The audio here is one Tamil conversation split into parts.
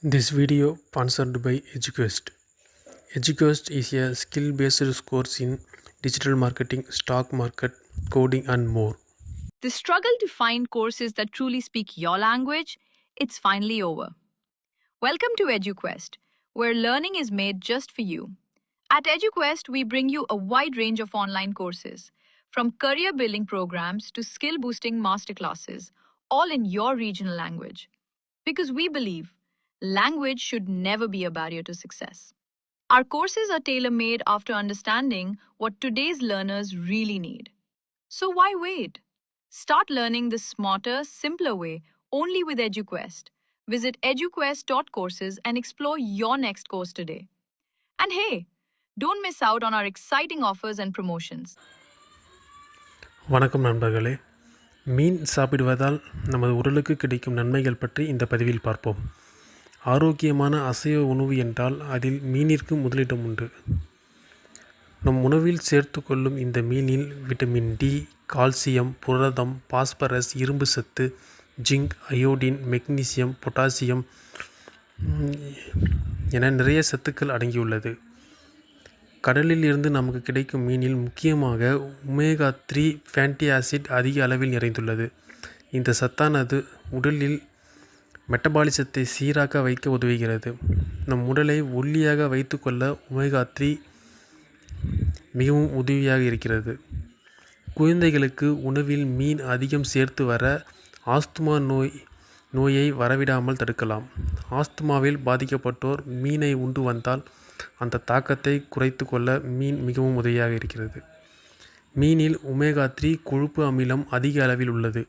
This video sponsored by EduQuest. EduQuest is a skill-based course in digital marketing, stock market, coding, and more. The struggle to find courses that truly speak your language, it's finally over. Welcome to EduQuest, where learning is made just for you. At EduQuest, we bring you a wide range of online courses, from career building programs to skill boosting masterclasses, all in your regional language. Because we believe language should never be a barrier to success. Our courses are tailor made after understanding what today's learners really need. So why wait? Start learning the smarter, simpler way only with EduQuest. Visit eduquest.courses and explore your next course today. And hey, don't miss out on our exciting offers and promotions. வணக்கம் நண்பர்களே மீன் சாப்பிடுவதால் நமது உடலுக்கு கிடைக்கும் நன்மைகள் பற்றி இந்த பதிவில் பார்ப்போம் ஆரோக்கியமான அசைவ உணவு என்றால் அதில் மீனிற்கு முதலிடம் உண்டு. நம் உணவில் சேர்த்து கொள்ளும் இந்த மீனில் விட்டமின் டி கால்சியம் புரதம் பாஸ்பரஸ் இரும்பு சத்து ஜிங்க் அயோடின் மெக்னீசியம் பொட்டாசியம் என நிறைய சத்துக்கள் அடங்கியுள்ளது. கடலில் இருந்து நமக்கு கிடைக்கும் மீனில் முக்கியமாக ஒமேகா த்ரீ ஃபேண்டி ஆசிட் அதிக அளவில் நிறைந்துள்ளது. இந்த சத்தானது உடலில் மெட்டபாலிசத்தை சீராக வைக்க உதவுகிறது. நம் உடலை ஒல்லியாக வைத்துக்கொள்ள ஒமேகா த்ரீ மிகவும் உதவியாக இருக்கிறது. குழந்தைகளுக்கு உணவில் மீன் அதிகம் சேர்த்து வர ஆஸ்துமா நோய் நோயை வரவிடாமல் தடுக்கலாம். ஆஸ்துமாவில் பாதிக்கப்பட்டோர் மீனை உண்டு வந்தால் அந்த தாக்கத்தை குறைத்து கொள்ள மீன் மிகவும் உதவியாக இருக்கிறது. மீனில் ஒமேகா த்ரீ கொழுப்பு அமிலம் அதிக அளவில் உள்ளது.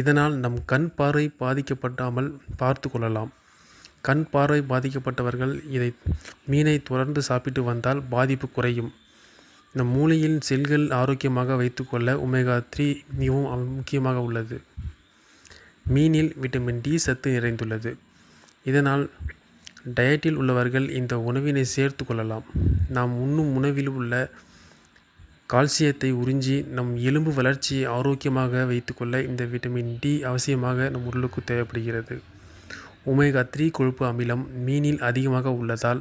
இதனால் நம் கண் பார்வை பாதிக்கப்படாமல் பார்த்து கொள்ளலாம். கண் பார்வை பாதிக்கப்பட்டவர்கள் இதை மீனை தொடர்ந்து சாப்பிட்டு வந்தால் பாதிப்பு குறையும். நம் மூளையின் செல்கள் ஆரோக்கியமாக வைத்துக்கொள்ள ஒமேகா த்ரீ மிகவும் முக்கியமாக உள்ளது. மீனில் விட்டமின் டி சத்து நிறைந்துள்ளது. இதனால் டயட்டில் உள்ளவர்கள் இந்த உணவினை சேர்த்து கொள்ளலாம். நாம் உண்ணும் உணவில் உள்ள கால்சியத்தை உறிஞ்சி நம் எலும்பு வளர்ச்சியை ஆரோக்கியமாக வைத்துக்கொள்ள இந்த விட்டமின் டி அவசியமாக நம் உடலுக்கு தேவைப்படுகிறது. ஒமேகா த்ரீ கொழுப்பு அமிலம் மீனில் அதிகமாக உள்ளதால்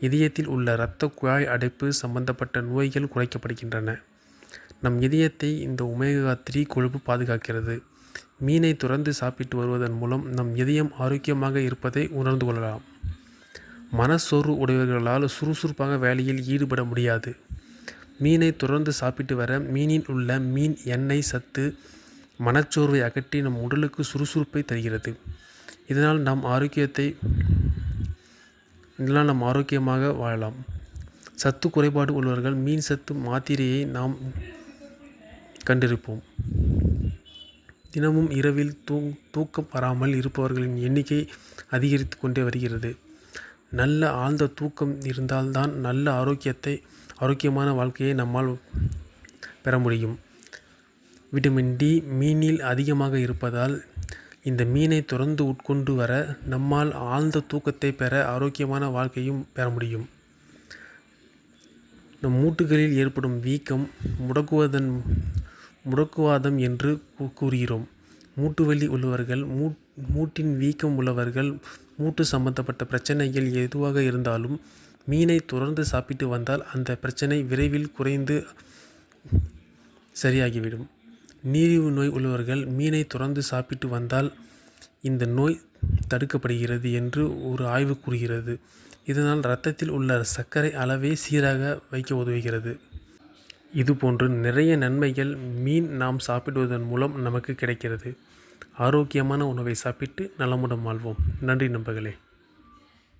இதயத்தில் உள்ள இரத்த குழாய் அடைப்பு சம்பந்தப்பட்ட நோய்கள் குறைக்கப்படுகின்றன. நம் இதயத்தை இந்த ஒமேகா த்ரீ கொழுப்பு பாதுகாக்கிறது. மீனை துறந்து சாப்பிட்டு வருவதன் மூலம் நம் இதயம் ஆரோக்கியமாக இருப்பதை உணர்ந்து கொள்ளலாம். மனசோர்வு உடையவர்களால் சுறுசுறுப்பாக வேலையில் ஈடுபட முடியாது. மீனை தொடர்ந்து சாப்பிட்டு வர மீனில் உள்ள மீன் எண்ணெய் சத்து மனச்சோர்வை அகற்றி நம் உடலுக்கு சுறுசுறுப்பை தருகிறது. இதனால் நாம் ஆரோக்கியத்தை இதனால் நாம் ஆரோக்கியமாக வாழலாம். சத்து குறைபாடு உள்ளவர்கள் மீன் சத்து மாத்திரையை நாம் கண்டிருப்போம். தினமும் இரவில் தூ தூக்கம் வராமல் இருப்பவர்களின் எண்ணிக்கை அதிகரித்து கொண்டே வருகிறது. நல்ல ஆழ்ந்த தூக்கம் இருந்தால்தான் நல்ல ஆரோக்கியத்தை ஆரோக்கியமான வாழ்க்கையை நம்மால் பெற முடியும். விட்டமின் டி மீனில் அதிகமாக இருப்பதால் இந்த மீனை தொடர்ந்து உட்கொண்டு வர நம்மால் ஆழ்ந்த தூக்கத்தை பெற ஆரோக்கியமான வாழ்க்கையும் பெற முடியும். நம் மூட்டுகளில் ஏற்படும் வீக்கம் முடக்குவதன் முடக்குவாதம் என்று கூறுகிறோம். மூட்டு வலி உள்ளவர்கள் மூட் மூட்டின் வீக்கம் உள்ளவர்கள் மூட்டு சம்பந்தப்பட்ட பிரச்சனைகள் எதுவாக இருந்தாலும் மீனை தொடர்ந்து சாப்பிட்டு வந்தால் அந்த பிரச்சனை விரைவில் குறைந்து சரியாகிவிடும். நீரிழிவு நோய் உள்ளவர்கள் மீனை தொடர்ந்து சாப்பிட்டு வந்தால் இந்த நோய் தடுக்கப்படுகிறது என்று ஒரு ஆய்வு கூறுகிறது. இதனால் இரத்தத்தில் உள்ள சர்க்கரை அளவை சீராக வைக்க உதவுகிறது. இதுபோன்று நிறைய நன்மைகள் மீன் நாம் சாப்பிடுவதன் மூலம் நமக்கு கிடைக்கிறது. ஆரோக்கியமான உணவை சாப்பிட்டு நலமுடன் வாழ்வோம். நன்றி நண்பர்களே.